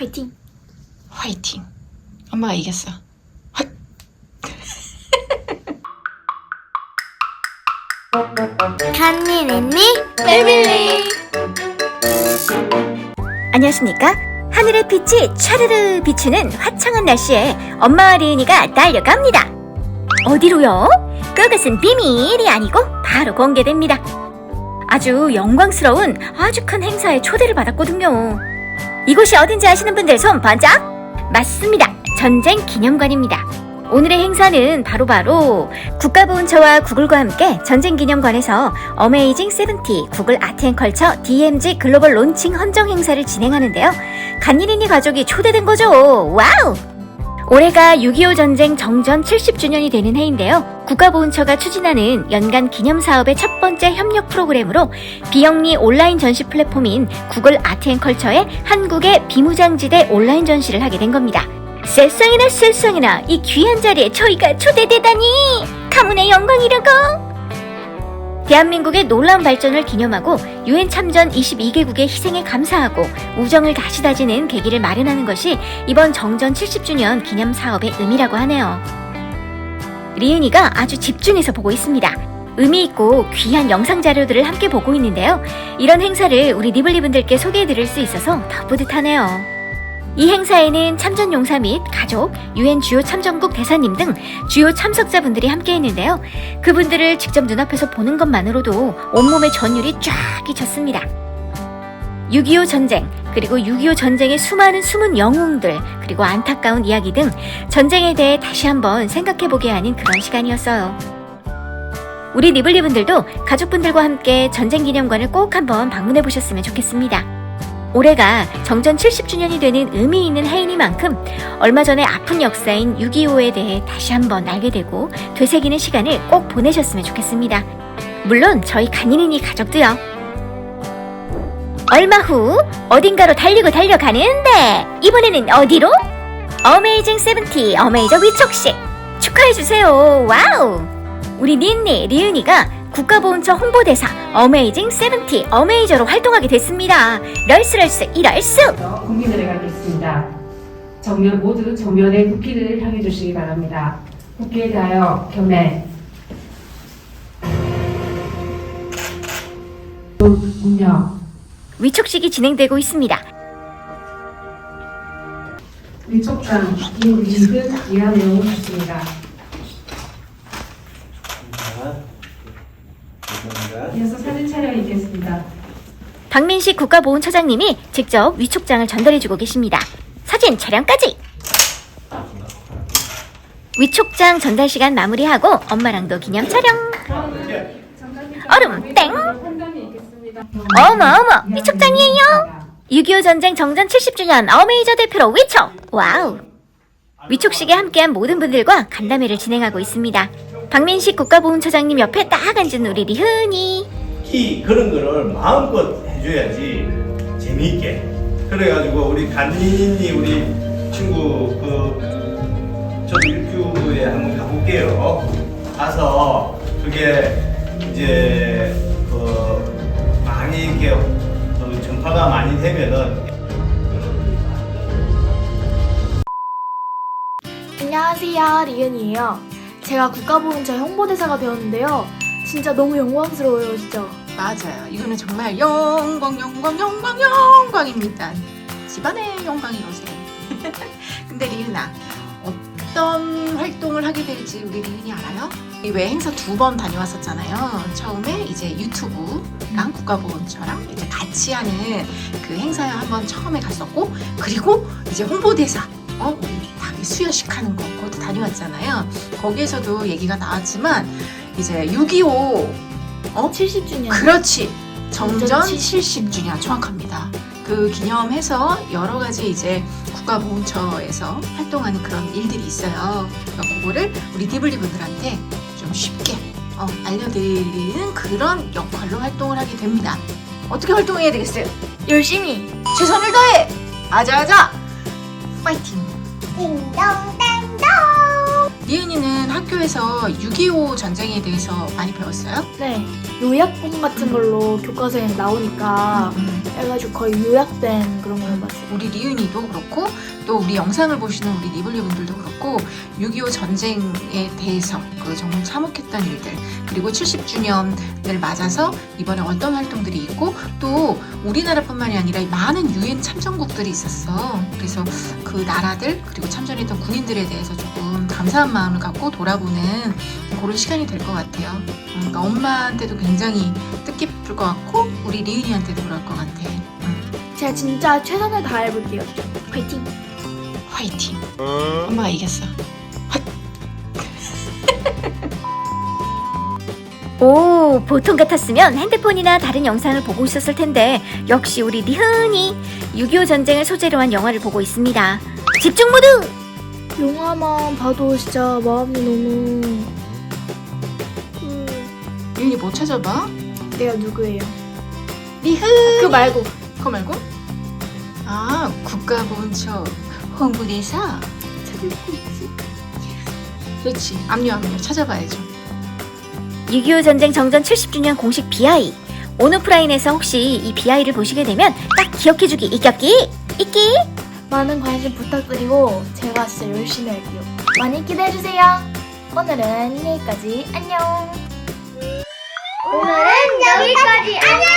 화이팅! 화이팅. 엄마가 이겼어. 화... 간니nen니 패밀리 안녕하십니까? 하늘의 빛이 차르르 비추는 화창한 날씨에 엄마와 리은이가 달려갑니다. 어디로요? 그것은 비밀이 아니고 바로 공개됩니다. 아주 영광스러운 아주 큰 행사에 초대를 받았거든요. 이곳이 어딘지 아시는 분들 손 번쩍! 맞습니다. 전쟁 기념관입니다. 오늘의 행사는 바로 바로 국가보훈처와 구글과 함께 전쟁기념관에서 어메이징 세븐티 구글 아트앤컬처 DMG 글로벌 론칭 헌정 행사를 진행하는데요. 간이린이 가족이 초대된 거죠. 와우! 올해가 6.25 전쟁 정전 70주년이 되는 해인데요. 국가보훈처가 추진하는 연간 기념사업의 첫 번째 협력 프로그램으로 비영리 온라인 전시 플랫폼인 구글 아트앤컬처의 한국의 비무장지대 온라인 전시를 하게 된 겁니다. 세상이나 세상이나 이 귀한 자리에 저희가 초대되다니 가문의 영광이라고 대한민국의 놀라운 발전을 기념하고 유엔 참전 22개국의 희생에 감사하고 우정을 다시 다지는 계기를 마련하는 것이 이번 정전 70주년 기념 사업의 의미라고 하네요. 리은이가 아주 집중해서 보고 있습니다. 의미 있고 귀한 영상 자료들을 함께 보고 있는데요. 이런 행사를 우리 니블리분들께 소개해 드릴 수 있어서 더 뿌듯하네요. 이 행사에는 참전 용사 및 가족, 유엔 주요 참전국 대사님 등 주요 참석자분들이 함께 했는데요. 그분들을 직접 눈앞에서 보는 것만으로도 온몸의 전율이 쫙 끼쳤습니다. 6.25 전쟁, 그리고 6.25 전쟁의 수많은 숨은 영웅들, 그리고 안타까운 이야기 등 전쟁에 대해 다시 한번 생각해보게 하는 그런 시간이었어요. 우리 니블리분들도 가족분들과 함께 전쟁 기념관을 꼭 한번 방문해 보셨으면 좋겠습니다. 올해가 정전 70주년이 되는 의미 있는 해이니만큼 얼마 전에 아픈 역사인 6.25에 대해 다시 한번 알게 되고 되새기는 시간을 꼭 보내셨으면 좋겠습니다. 물론 저희 간이니니 가족도요. 얼마 후 어딘가로 달리고 달려가는데 이번에는 어디로? 어메이징 세븐티 어메이저 위촉식 축하해주세요. 와우! 우리 닌니 리은이가 국가보훈처 홍보대사 어메이징 세븐티 어메이저로 활동하게 됐습니다. 럴스럴스 이럴스! 국민들에 가겠습니다. 정면 모두 정면에 국기를 향해 주시기 바랍니다. 국기에 대하여 경례. 운명 위촉식이 진행되고 있습니다. 위촉장 김리근 이하 내용을 주십니다. 이어서 사진 촬영 있겠습니다. 박민식 국가보훈처장님이 직접 위촉장을 전달해주고 계십니다. 사진 촬영까지! 위촉장 전달 시간 마무리하고 엄마랑도 기념 촬영! 얼음 땡! 어머 어머 위촉장이에요! 6.25 전쟁 정전 70주년 어메이저 대표로 위촉! 와우! 위촉식에 함께한 모든 분들과 간담회를 진행하고 있습니다. 박민식 국가보훈처장님 옆에 딱 앉은 우리 리흔이 특히 그런 거를 마음껏 해줘야지 재미있게. 그래가지고 우리 간니니 우리 친구 그 저도 유튜브에 한번 가볼게요. 가서 그게 이제 그 많이 이렇게 그 전파가 많이 되면은 안녕하세요. 리은이에요. 제가 국가보훈처 홍보대사가 되었는데요. 진짜 너무 영광스러워요 진짜 맞아요. 이거는 정말 영광, 영광, 영광, 영광입니다. 집안의 영광이로세. 근데 리은아, 어떤 활동을 하게 될지 우리 리은이 알아요? 이외 행사 두 번 다녀왔었잖아요. 처음에 이제 유튜브랑 국가보훈처랑 이제 같이 하는 그 행사에 한번 처음에 갔었고, 그리고 이제 홍보대사, 어, 우리 수여식 하는 거, 그것도 다녀왔잖아요. 거기에서도 얘기가 나왔지만, 이제 6.25 어? 70주년 그렇지. 정전 정전 70주년 정확합니다. 그 기념해서 여러 가지 이제 국가보훈처에서 활동하는 그런 일들이 있어요. 그러니까 그거를 우리 디블리 분들한테 좀 쉽게 어, 알려드리는 그런 역할로 활동을 하게 됩니다. 어떻게 활동해야 되겠어요? 열심히 최선을 다해! 아자아자! 파이팅! 띵동 댕동 리은이는 학교에서 6.25 전쟁에 대해서 많이 배웠어요? 네. 요약본 같은 걸로 교과서에 나오니까 음. 해가지고 거의 요약된 그런 걸 봤어요. 우리 리은이도 그렇고 또 우리 영상을 보시는 우리 리블리 분들도 그렇고 6.25 전쟁에 대해서 그 정말 참혹했던 일들 그리고 70주년을 맞아서 이번에 어떤 활동들이 있고 또 우리나라뿐만이 아니라 많은 유엔 참전국들이 있었어. 그래서 그 나라들 그리고 참전했던 군인들에 대해서 조금 감사한 마음 을 갖고 돌아보는 그런 시간이 될 것 같아요. 음, 그러니까 엄마한테도 굉장히 뜻깊을 것 같고 우리 리은이한테도 그럴 것 같아. 음. 제가 진짜 최선을 다해볼게요. 화이팅! 화이팅. 엄마가 이겼어. 오, 보통 같았으면 핸드폰이나 다른 영상을 보고 있었을 텐데 역시 우리 리흔이 6.25 전쟁을 소재로 한 영화를 보고 있습니다. 집중 모드! 영화만 봐도 진짜 마음이 너무... 그... 리은이 뭐 찾아봐? 내가 누구예요? 리흔. 그 말고 그거 말고? 아 국가보훈처 홍보대사. 찾을 거 있지? 그렇지. 압류 압류 찾아봐야죠. 6.25 전쟁 정전 70주년 공식 BI. 온오프라인에서 혹시 이 BI를 보시게 되면 딱 기억해주기 이겼기 있기 많은 관심 부탁드리고 제가 진짜 열심히 할게요. 많이 기대해주세요. 오늘은 여기까지. 안녕. 오늘은 여기까지 안녕!